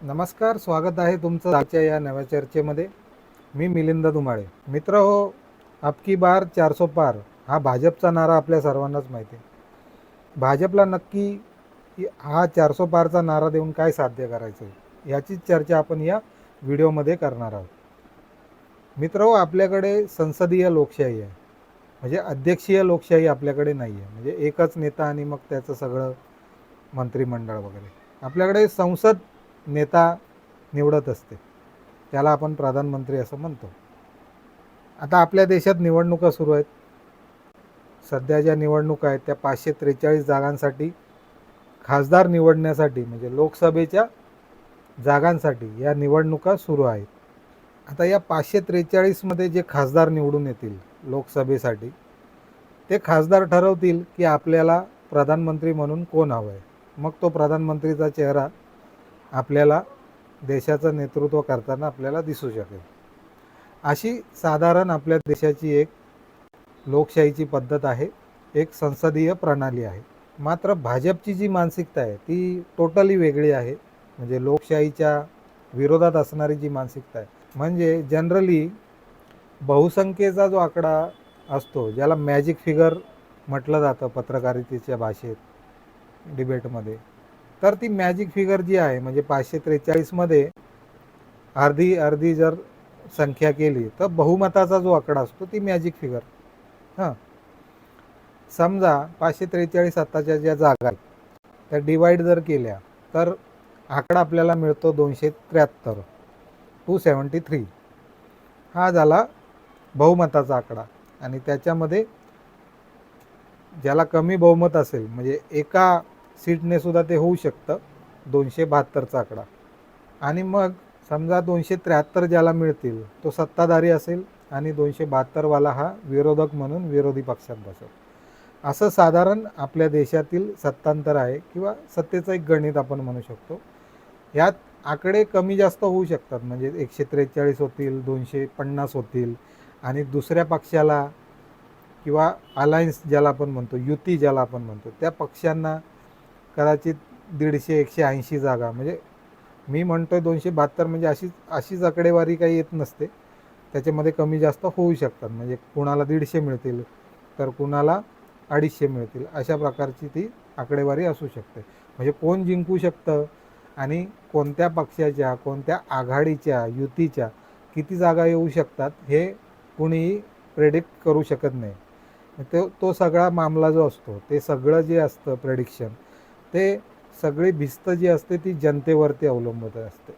नमस्कार स्वागत आहे तुमचं आजच्या या नव्या चर्चेमध्ये. मी मिलिंद धुमाळे. मित्र हो अबकी बार चारसो पार हा भाजपचा नारा आपल्या सर्वांनाच माहिती आहे. भाजपला नक्की हा चारसो पारचा नारा देऊन काय साध्य करायचं आहे याचीच चर्चा आपण या व्हिडिओमध्ये करणार आहोत. मित्र हो आपल्याकडे संसदीय लोकशाही आहे. म्हणजे अध्यक्षीय लोकशाही आपल्याकडे नाही आहे. म्हणजे एकच नेता आणि मग त्याचं सगळं मंत्रिमंडळ वगैरे. आपल्याकडे संसद नेता निवडत असते. त्याला आपण प्रधानमंत्री असं म्हणतो. आता आपल्या देशात निवडणुका सुरू आहेत. सध्या ज्या निवडणुका आहेत त्या पाचशे त्रेचाळीस जागांसाठी खासदार निवडण्यासाठी म्हणजे लोकसभेच्या जागांसाठी या निवडणुका सुरू आहेत. आता या पाचशे त्रेचाळीसमध्ये जे खासदार निवडून येतील लोकसभेसाठी ते खासदार ठरवतील की आपल्याला प्रधानमंत्री म्हणून कोण हवं आहे मग तो प्रधानमंत्रीचा चेहरा आपल्याला देशाचं नेतृत्व करताना आपल्याला दिसू शकेल. अशी साधारण आपल्या देशाची एक लोकशाहीची पद्धत आहे. एक संसदीय प्रणाली आहे. मात्र भाजपची जी मानसिकता आहे ती टोटली वेगळी आहे. म्हणजे लोकशाहीच्या विरोधात असणारी जी मानसिकता आहे म्हणजे जनरली बहुसंख्येचा जो आकडा असतो ज्याला मॅजिक फिगर म्हटलं जातं पत्रकारितेच्या भाषेत डिबेटमध्ये तर ती मॅजिक फिगर जी आहे म्हणजे पाचशे त्रेचाळीसमध्ये अर्धी अर्धी जर संख्या केली तर बहुमताचा जो आकडा असतो ती मॅजिक फिगर हां. समजा पाचशे त्रेचाळीस आत्ताच्या ज्या जागा आहेत त्या डिवाईड जर केल्या तर आकडा आपल्याला मिळतो दोनशे त्र्याहत्तर. Two seventy three. हा झाला बहुमताचा आकडा. आणि त्याच्यामध्ये ज्याला कमी बहुमत असेल म्हणजे एका सीटने सुद्धा ते होऊ शकतं. दोनशे बहात्तरचा आकडा. आणि मग समजा दोनशे त्र्याहत्तर ज्याला मिळतील तो सत्ताधारी असेल आणि दोनशे बहात्तरवाला हा विरोधक म्हणून विरोधी पक्षात बसेल. असं साधारण आपल्या देशातील सत्तांतर आहे किंवा सत्तेचं एक गणित आपण म्हणू शकतो. यात आकडे कमी जास्त होऊ शकतात. म्हणजे एकशे त्रेचाळीस होतील दोनशे पन्नास होतील आणि दुसऱ्या पक्षाला किंवा अलायन्स ज्याला आपण म्हणतो युती ज्याला आपण म्हणतो त्या पक्षांना कदाचित दीडशे एकशे ऐंशी जागा. म्हणजे मी म्हणतो आहे दोनशे बहात्तर म्हणजे अशीच अशीच आकडेवारी काही येत नसते. त्याच्यामध्ये कमी जास्त होऊ शकतात. म्हणजे कुणाला दीडशे मिळतील तर कुणाला अडीचशे मिळतील. अशा प्रकारची ती आकडेवारी असू शकते. म्हणजे कोण जिंकू शकतं आणि कोणत्या पक्षाच्या कोणत्या आघाडीच्या युतीच्या किती जागा येऊ शकतात हे कुणीही प्रेडिक्ट करू शकत नाही. तो तो सगळा मामला जो असतो ते सगळं जे असतं प्रेडिक्शन ते सगळी भिस्त जी असते ती जनतेवरती अवलंबून असते.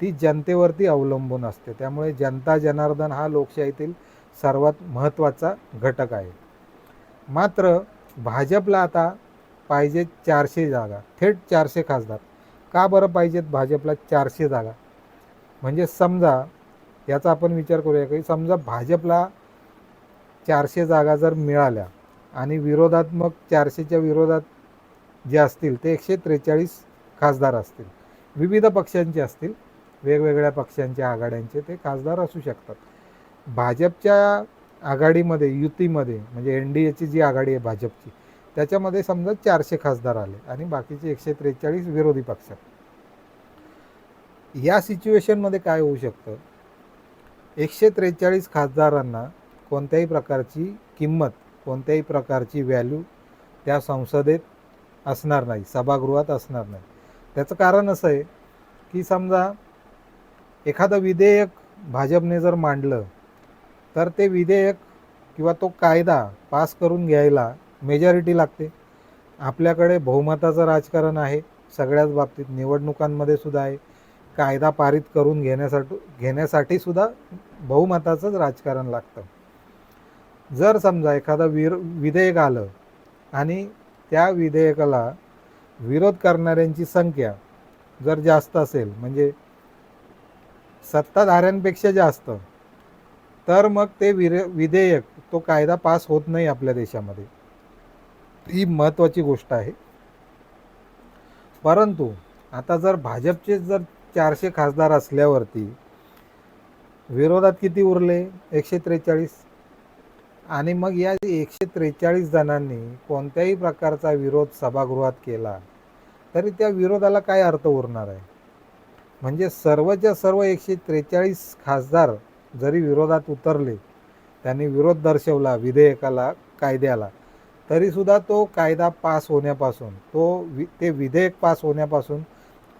ती जनतेवरती अवलंबून असते. त्यामुळे जनता जनार्दन हा लोकशाहीतील सर्वात महत्त्वाचा घटक आहे. मात्र भाजपला आता पाहिजे चारशे जागा. थेट चारशे खासदार. का बरं पाहिजेत भाजपला चारशे जागा? म्हणजे समजा याचा आपण विचार करूया की समजा भाजपला चारशे जागा जर मिळाल्या आणि विरोधात्मक चारशेच्या विरोधात जे असतील ते एकशे त्रेचाळीस खासदार असतील. विविध पक्षांचे असतील वेगवेगळ्या पक्षांच्या आघाड्यांचे ते खासदार असू शकतात. भाजपच्या आघाडीमध्ये युतीमध्ये म्हणजे एन डी एची जी आघाडी आहे भाजपची त्याच्यामध्ये समजा चारशे खासदार आले आणि बाकीचे एकशे त्रेचाळीस विरोधी पक्ष. या सिच्युएशनमध्ये काय होऊ शकतं? एकशे त्रेचाळीस खासदारांना कोणत्याही प्रकारची किंमत कोणत्याही प्रकारची व्हॅल्यू त्या संसदेत असणार नाही सभागृहात असणार नाही. त्याचं कारण असं आहे की समजा एखादं विधेयक भाजपने जर मांडलं तर ते विधेयक किंवा तो कायदा पास करून घ्यायला मेजॉरिटी लागते. आपल्याकडे बहुमताचं राजकारण आहे सगळ्याच बाबतीत निवडणुकांमध्ये सुद्धा आहे. कायदा पारित करून घेण्यासाठी घेण्यासाठी सुद्धा बहुमताचंच राजकारण लागतं. जर समजा एखादं विर विधेयक आलं आणि त्या विधेयकाला विरोध करणाऱ्यांची संख्या जर जास्त असेल म्हणजे सत्ताधाऱ्यांपेक्षा जास्त तर मग ते विरे विधेयक तो कायदा पास होत नाही आपल्या देशामध्ये. ही महत्त्वाची गोष्ट आहे. परंतु आता जर भाजपचे जर चारशे खासदार असल्यावरती विरोधात किती उरले? एकशे त्रेचाळीस. आणि मग या एकशे त्रेचाळीस जणांनी कोणत्याही प्रकारचा विरोध सभागृहात केला तरी त्या विरोधाला काय अर्थ उरणार आहे? म्हणजे सर्वच्या सर्व एकशे त्रेचाळीस खासदार जरी विरोधात उतरले त्यांनी विरोध दर्शवला विधेयकाला कायद्याला तरीसुद्धा तो कायदा पास होण्यापासून तो वि ते विधेयक पास होण्यापासून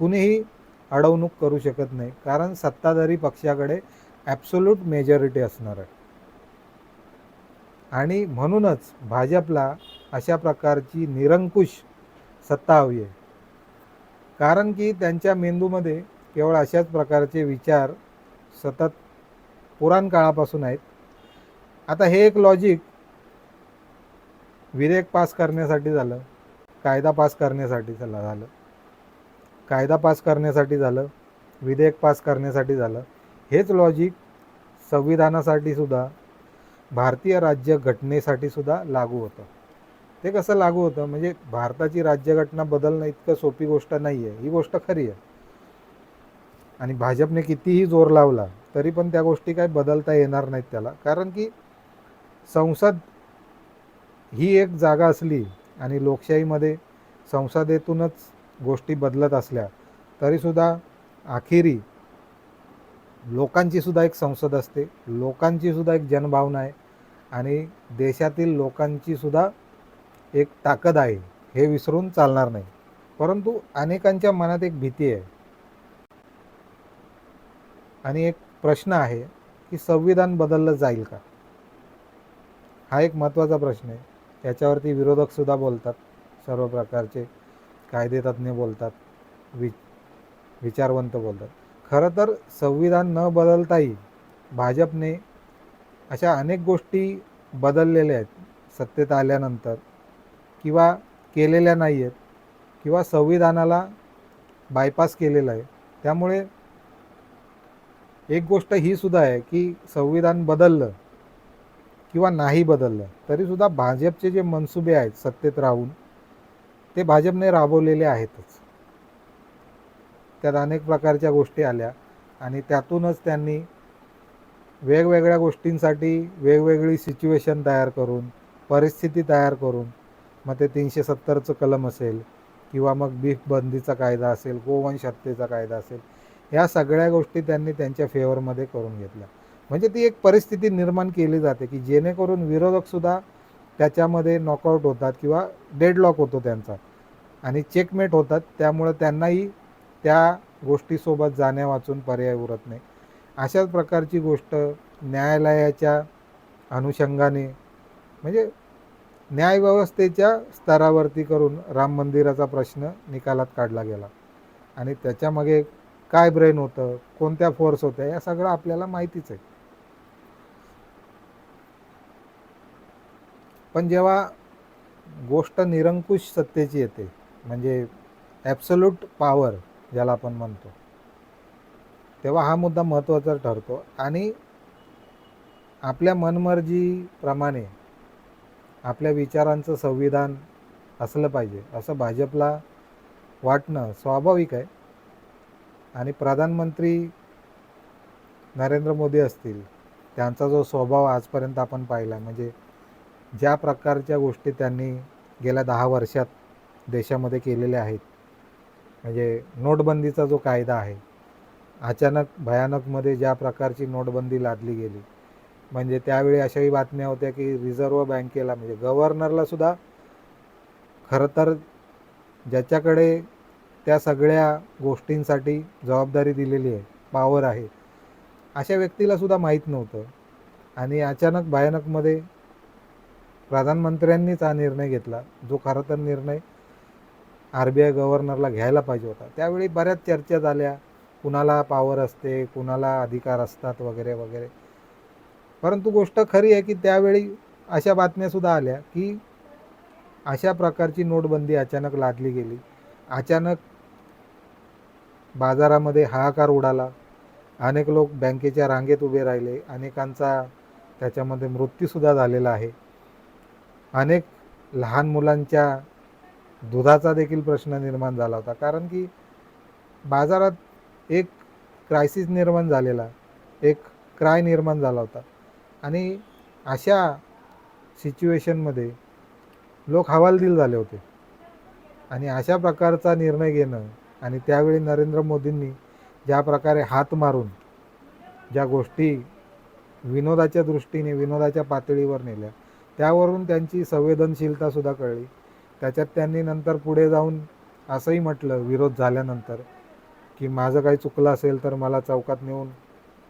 कुणीही अडवणूक करू शकत नाही कारण सत्ताधारी पक्षाकडे ॲब्सोल्यूट मेजॉरिटी असणार आहे. आणि म्हणूनच भाजपला अशा प्रकारची निरंकुश सत्ता हवी आहे. कारण की त्यांच्या मेंदूमध्ये केवळ अशाच प्रकारचे विचार सतत पुराण काळापासून आहेत. आता हे एक लॉजिक विधेयक पास करण्यासाठी झालं कायदा पास करण्यासाठी झालं झालं. कायदा पास करण्यासाठी झालं विधेयक पास करण्यासाठी झालं. हेच लॉजिक संविधानासाठी सुद्धा भारतीय राज्यघटनेसाठी सुद्धा लागू होतं. ते कसं लागू होतं? म्हणजे भारताची राज्यघटना बदलणं इतकं सोपी गोष्ट नाही आहे ही गोष्ट खरी आहे. आणि भाजपने कितीही जोर लावला तरी पण त्या गोष्टी काही बदलता येणार नाहीत त्याला. कारण की संसद ही एक जागा असली आणि लोकशाहीमध्ये संसदेतूनच गोष्टी बदलत असल्या तरीसुद्धा अखेरी लोकांची सुद्धा एक संसद असते. लोकांची सुद्धा एक जनभावना आहे. आणि देशातील लोकांची सुद्धा एक ताकद आहे. हे विसरून चालणार नाही. परंतु अनेकांच्या मनात एक भीती आहे. आणि एक प्रश्न आहे की संविधान बदललं जाईल का? हा एक महत्त्वाचा प्रश्न आहे. याच्यावरती विरोधकसुद्धा बोलतात. सर्व प्रकारचे कायदेतज्ञ बोलतात. वि विचारवंत बोलतात. खरं तर संविधान न बदलताही भाजपने अशा अनेक गोष्टी बदललेल्या आहेत. सत्तेत आल्यानंतर किंवा केलेल्या नाही आहेत किंवा संविधानाला बायपास केलेलं आहे. त्यामुळे एक गोष्ट ही सुद्धा आहे की संविधान बदललं किंवा नाही बदललं तरीसुद्धा भाजपचे जे मनसुबे आहेत सत्तेत राहून ते भाजपने राबवलेले आहेतच. त्यात अनेक प्रकारच्या गोष्टी आल्या आणि त्यातूनच त्यांनी वेगवेगळ्या गोष्टींसाठी वेगवेगळी सिच्युएशन तयार करून परिस्थिती तयार करून मग ते तीनशे सत्तरचं कलम असेल किंवा मग बीफ बंदीचा कायदा असेल गोवंश हत्येचा कायदा असेल ह्या सगळ्या गोष्टी त्यांनी त्यांच्या फेवरमध्ये करून घेतल्या. म्हणजे ती एक परिस्थिती निर्माण केली जाते की जेणेकरून विरोधकसुद्धा त्याच्यामध्ये नॉकआउट होतात किंवा डेडलॉक होतो त्यांचा. आणि चेकमेट होतात त्यामुळं त्यांनाही त्या गोष्टीसोबत जाण्या वाचून पर्याय उरत नाही. अशाच प्रकारची गोष्ट न्यायालयाच्या अनुषंगाने म्हणजे न्यायव्यवस्थेच्या स्तरावरती करून राम मंदिराचा प्रश्न निकालात काढला गेला. आणि त्याच्यामागे काय ब्रेन होतं कोणत्या फोर्स होत्या या सगळं आपल्याला माहितीच आहे. पण जेव्हा गोष्ट निरंकुश सत्तेची येते म्हणजे ॲब्सोल्यूट पॉवर ज्याला आपण म्हणतो. तेव्हा हा मुद्दा महत्त्वाचा ठरतो आणि आपल्या मनमर्जीप्रमाणे आपल्या विचारांचं संविधान असलं पाहिजे असं भाजपला वाटणं स्वाभाविक आहे. आणि प्रधानमंत्री नरेंद्र मोदी असतील त्यांचा जो स्वभाव आजपर्यंत आपण पाहिला म्हणजे ज्या प्रकारच्या गोष्टी त्यांनी गेल्या दहा वर्षात देशामध्ये केलेल्या आहेत म्हणजे नोटबंदीचा जो कायदा आहे अचानक भयानकमध्ये ज्या प्रकारची नोटबंदी लादली गेली. म्हणजे त्यावेळी अशाही बातम्या होत्या की रिझर्व्ह बँकेला म्हणजे गव्हर्नरला सुद्धा खरं तर ज्याच्याकडे त्या सगळ्या गोष्टींसाठी जबाबदारी दिलेली आहे पावर आहे अशा व्यक्तीला सुद्धा माहीत नव्हतं. आणि अचानक भयानकमध्ये प्रधानमंत्र्यांनीच हा निर्णय घेतला जो खरं तर निर्णय आर बी आय गव्हर्नरला घ्यायला पाहिजे होता. त्यावेळी बऱ्याच चर्चा झाल्या. कुणाला पावर असते कुणाला अधिकार असतात वगैरे वगैरे. परंतु गोष्ट खरी आहे की त्यावेळी अशा बातम्यासुद्धा आल्या की अशा प्रकारची नोटबंदी अचानक लादली गेली. अचानक बाजारामध्ये हाहाकार उडाला. अनेक लोक बँकेच्या रांगेत उभे राहिले. अनेकांचा त्याच्यामध्ये मृत्यूसुद्धा झालेला आहे. अनेक लहान मुलांच्या दुधाचा देखील प्रश्न निर्माण झाला होता. कारण की बाजारात एक क्रायसिस निर्माण झालेला एक क्राय निर्माण झाला होता. आणि अशा सिच्युएशनमध्ये लोक हवालदिल झाले होते. आणि अशा प्रकारचा निर्णय घेणं आणि त्यावेळी नरेंद्र मोदींनी ज्या प्रकारे हात मारून ज्या गोष्टी विनोदाच्या दृष्टीने विनोदाच्या पातळीवर नेल्या त्यावरून त्यांची संवेदनशीलतासुद्धा कळली. त्याच्यात त्यांनी नंतर पुढे जाऊन असंही म्हटलं विरोध झाल्यानंतर की माझं काही चुकलं असेल तर मला चौकात नेऊन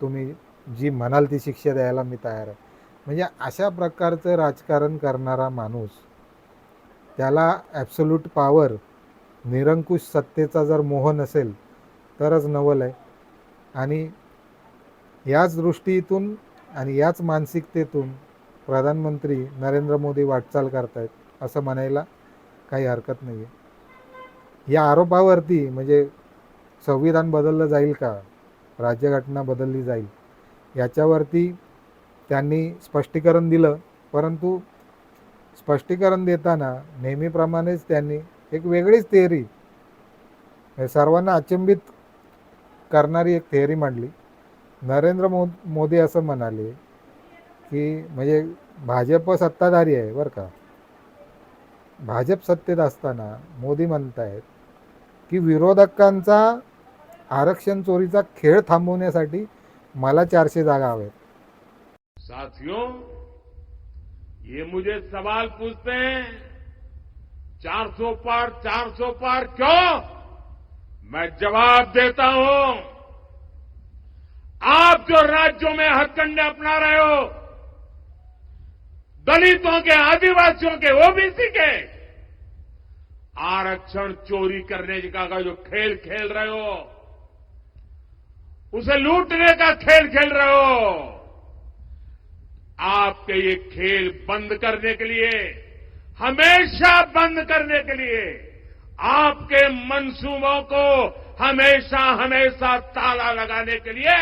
तुम्ही जी म्हणाल ती शिक्षा द्यायला मी तयार आहे. म्हणजे अशा प्रकारचं राजकारण करणारा माणूस त्याला ॲब्सोल्यूट पॉवर निरंकुश सत्तेचा जर मोह नसेल तरच नवल आहे. आणि याच दृष्टीतून आणि याच मानसिकतेतून प्रधानमंत्री नरेंद्र मोदी वाटचाल करतायत असं म्हणायला काही हरकत नाही आहे या आरोपावरती म्हणजे संविधान बदललं जाईल का? राज्यघटना बदलली जाईल. याच्यावरती त्यांनी स्पष्टीकरण दिलं. परंतु स्पष्टीकरण देताना नेहमीप्रमाणेच त्यांनी एक वेगळीच थेअरी सर्वांना अचंबित करणारी एक थेअरी मांडली. नरेंद्र मो मोदी असं म्हणाले की म्हणजे भाजप सत्ताधारी आहे बरं का. भाजप सत्तेत असताना मोदी म्हणत आहेत की विरोधकांचा आरक्षण चोरीचा खेळ थांबवण्यासाठी मला चारशे जागा हव्यात साथियों ये मुझे सवाल पूछते हैं 400 पार चार सौ पार क्यों? मैं जवाब देता हूं। आप जो राज्यों में हथकंडे अपना रहे हो दलितों के, आदिवासियों के ओबीसी के। आरक्षण चोरी करने का जो खेल खेल रहे हो, उसे लूटने का खेल खेल रहे हो। आपके ये खेल बंद करने के लिए, हमेशा बंद करने के लिए, आपके मंसूबों को हमेशा हमेशा ताला लगाने के लिए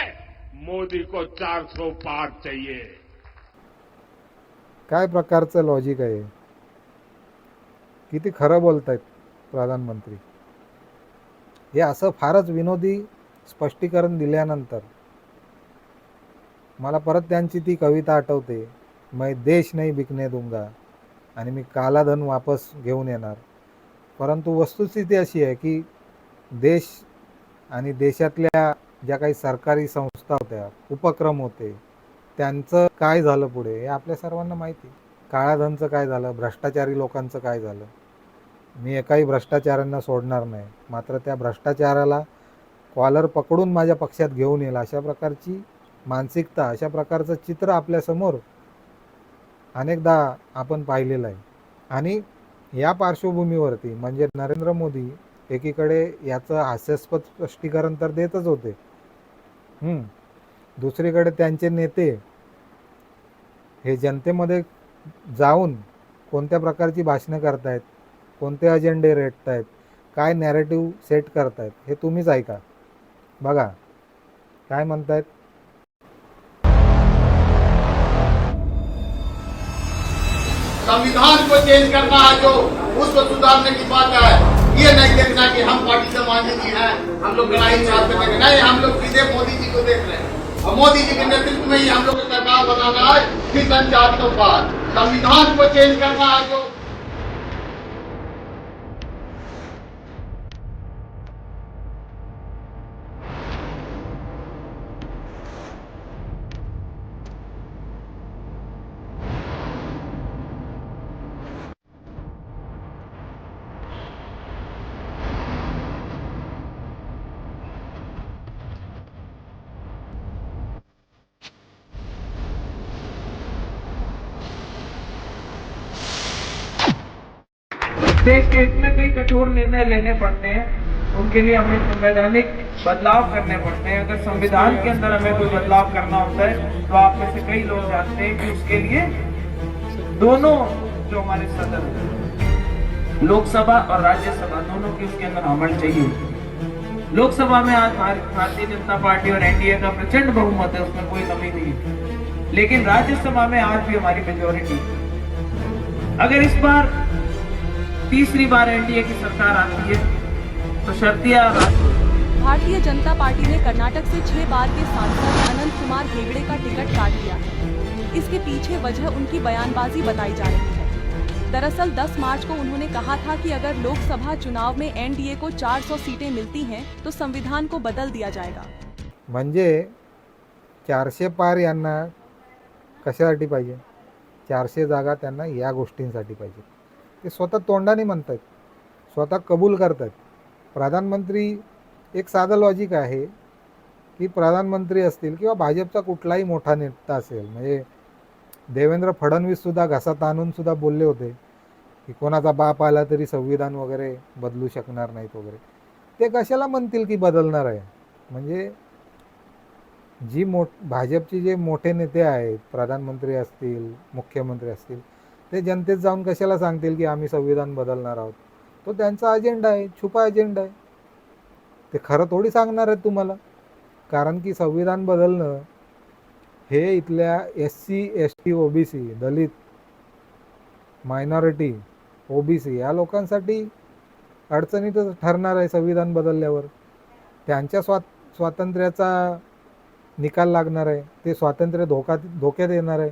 मोदी को 400 पार चाहिए। काय प्रकारचं लॉजिक आहे? किती खरं बोलतायत प्रधानमंत्री. हे असं फारच विनोदी स्पष्टीकरण दिल्यानंतर मला परत त्यांची ती कविता आठवते. मै देश नाही बिकने दुंगा आणि मी कालाधन वापस घेऊन येणार. परंतु वस्तुस्थिती अशी आहे की देश आणि देशातल्या ज्या काही सरकारी संस्था होत्या उपक्रम होते त्यांचं काय झालं पुढे हे आपल्या सर्वांना माहिती काळाधनचं काय झालं? भ्रष्टाचारी लोकांचं काय झालं? मी एकाही भ्रष्टाचाऱ्यांना सोडणार नाही. मात्र त्या भ्रष्टाचाराला कॉलर पकडून माझ्या पक्षात घेऊन येईल अशा प्रकारची मानसिकता अशा प्रकारचं चित्र आपल्यासमोर अनेकदा आपण पाहिलेलं आहे. आणि या पार्श्वभूमीवरती म्हणजे नरेंद्र मोदी एकीकडे याचं हास्यास्पद स्पष्टीकरण तर देतच होते. दुसरीकडे त्यांचे नेते हे जनतेमध्ये जाऊन कोणत्या प्रकारची भाषणं करतायत कोणते अजेंडे रेटतायत काय नॅरेटिव्ह सेट करतायत हे तुम्हीच ऐका. बघा काय म्हणतायत? संविधान को चेंज करना है जो उसको सुधारने की बात है। ये नहीं देखना कि हम पार्टी से मांझी जी हैं हम लोग लड़ाई चाहते हैं नहीं हम लोग सीधे मोदी जी को देख रहे हैं। मोदी जी के नेतृत्व में ही हम लोग सरकार बनाना है किसान चार सौ संविधान को चेंज करना है जो देश के में कई कठोर निर्णय लेने पड़ते हैं। उनके लिए हमें संवैधानिक बदलाव करने पड़ते हैं। अगर संविधान के अंदर हमें कोई बदलाव करना होता है तो आप में से कई लोग जानते हैं कि उसके लिए दोनों जो हमारे सदन लोकसभा और राज्यसभा, दोनों की उसके अंदर अमल चाहिए लोकसभा में आज भारतीय जनता पार्टी और एनडीए का प्रचंड बहुमत है, उसमें कोई कमी नहीं लेकिन राज्यसभा में आज भी हमारी मेजोरिटी अगर इस बार तीसरी बार एनडीए की सरकार आती है तो शर्तिया भारतीय जनता पार्टी ने कर्नाटक से छह बार के सांसद अनंत कुमार हेगड़े का टिकट काट लिया। है इसके पीछे वजह उनकी बयानबाजी बताई जा रही है। दरअसल 10 मार्च को उन्होंने कहा था कि अगर लोकसभा चुनाव में एनडीए को 400 सीटें मिलती हैं तो संविधान को बदल दिया जाएगा। म्हणजे चारशे पार यांना कशासाठी पाहिजे? चारशे जागा त्यांना या गोष्टींसाठी पाहिजे. ते स्वतः तोंडाने म्हणत आहेत स्वतः कबूल करत आहेत प्रधानमंत्री एक साधं लॉजिक आहे की प्रधानमंत्री असतील किंवा भाजपचा कुठलाही मोठा नेता असेल म्हणजे देवेंद्र फडणवीससुद्धा घसा ताणूनसुद्धा बोलले होते की कोणाचा बाप आला तरी संविधान वगैरे बदलू शकणार नाहीत वगैरे. ते कशाला म्हणतील की बदलणार आहे? म्हणजे जी मोठ भाजपचे जे मोठे नेते आहेत प्रधानमंत्री असतील मुख्यमंत्री असतील ते जनतेत जाऊन कशाला सांगतील की आम्ही संविधान बदलणार आहोत? तो त्यांचा अजेंडा आहे छुपा अजेंडा आहे. ते खरं थोडी सांगणार आहेत तुम्हाला. कारण की संविधान बदलणं हे इथल्या S C S T O B C दलित मायनॉरिटी ओ बी सी या लोकांसाठी अडचणीतच ठरणार आहे संविधान बदलल्यावर. त्यांच्या स्वात स्वातंत्र्याचा निकाल लागणार आहे. ते स्वातंत्र्य धोका धोक्यात येणार आहे.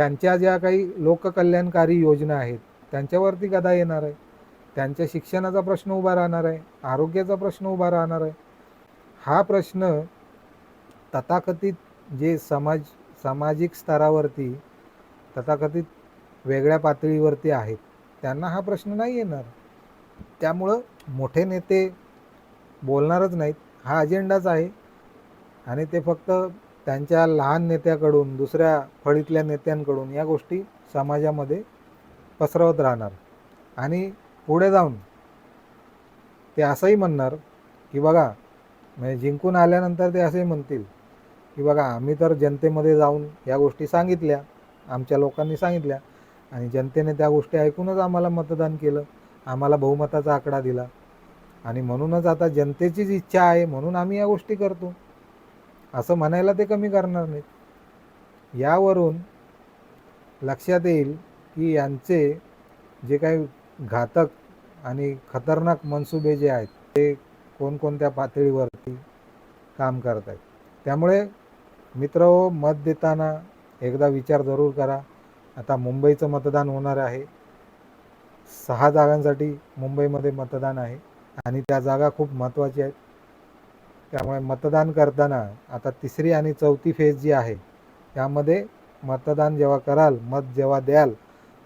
त्यांच्या ज्या काही लोककल्याणकारी योजना आहेत त्यांच्यावरती गदा येणार आहे. त्यांच्या शिक्षणाचा प्रश्न उभा राहणार आहे आरोग्याचा प्रश्न उभा राहणार आहे. हा प्रश्न तथाकथित जे समाज सामाजिक स्तरावरती तथाकथित वेगळ्या पातळीवरती आहेत त्यांना हा प्रश्न नाही येणार. त्यामुळं मोठे नेते बोलणारच नाहीत. हा अजेंडाच आहे. आणि ते फक्त त्यांच्या लहान नेत्याकडून दुसऱ्या फळीतल्या नेत्यांकडून या गोष्टी समाजामध्ये पसरवत राहणार. आणि पुढे जाऊन ते असंही म्हणणार की बघा म्हणजे जिंकून आल्यानंतर ते असंही म्हणतील की बघा आम्ही तर जनतेमध्ये जाऊन या गोष्टी सांगितल्या आमच्या लोकांनी सांगितल्या आणि जनतेने त्या गोष्टी ऐकूनच आम्हाला मतदान केलं आम्हाला बहुमताचा आकडा दिला. आणि म्हणूनच आता जनतेचीच इच्छा आहे म्हणून आम्ही या गोष्टी करतो. असं म्हणायला ते कमी करणार नाहीत. यावरून लक्षात येईल की यांचे जे काही घातक आणि खतरनाक मनसुबे जे आहेत ते कोणकोणत्या पातळीवरती काम करत आहेत. त्यामुळे मित्र मत देताना एकदा विचार जरूर करा. आता मुंबईचं मतदान होणार आहे. सहा जागांसाठी मुंबईमध्ये मतदान आहे आणि त्या जागा खूप महत्त्वाच्या आहेत. त्यामुळे मतदान करताना आता तिसरी आणि चौथी फेज जी आहे त्यामध्ये मतदान जेव्हा कराल मत जेव्हा द्याल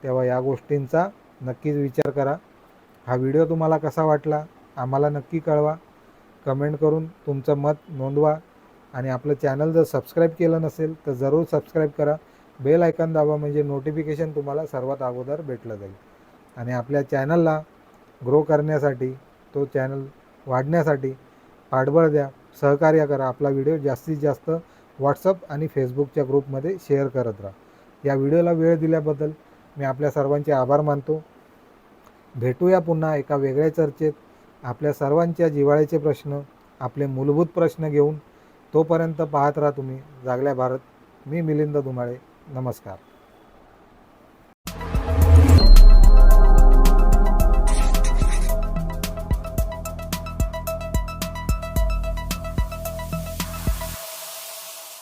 तेव्हा या गोष्टींचा नक्कीच विचार करा. हा व्हिडिओ तुम्हाला कसा वाटला आम्हाला नक्की कळवा. कमेंट करून तुमचं मत नोंदवा आणि आपलं चॅनल जर सबस्क्राईब केलं नसेल तर जरूर सबस्क्राईब करा. बेल आयकॉन दाबा म्हणजे नोटिफिकेशन तुम्हाला सर्वात अगोदर भेटलं जाईल. आणि आपल्या चॅनलला ग्रो करण्यासाठी तो चॅनल वाढण्यासाठी पाठबळ द्या सहकार्य करा आपला व्हिडिओ जास्तीत जास्त व्हॉट्सअप आणि फेसबुकच्या ग्रुपमध्ये शेअर करत राहा. या व्हिडिओला वेळ दिल्याबद्दल मी आपल्या सर्वांचे आभार मानतो. भेटूया पुन्हा एका वेगळ्या चर्चेत. आपल्या सर्वांच्या जिव्हाळ्याचे प्रश्न आपले मूलभूत प्रश्न घेऊन तोपर्यंत पाहत राहा तुम्ही. जागल्या भारत मी मिलिंद धुमाळे नमस्कार.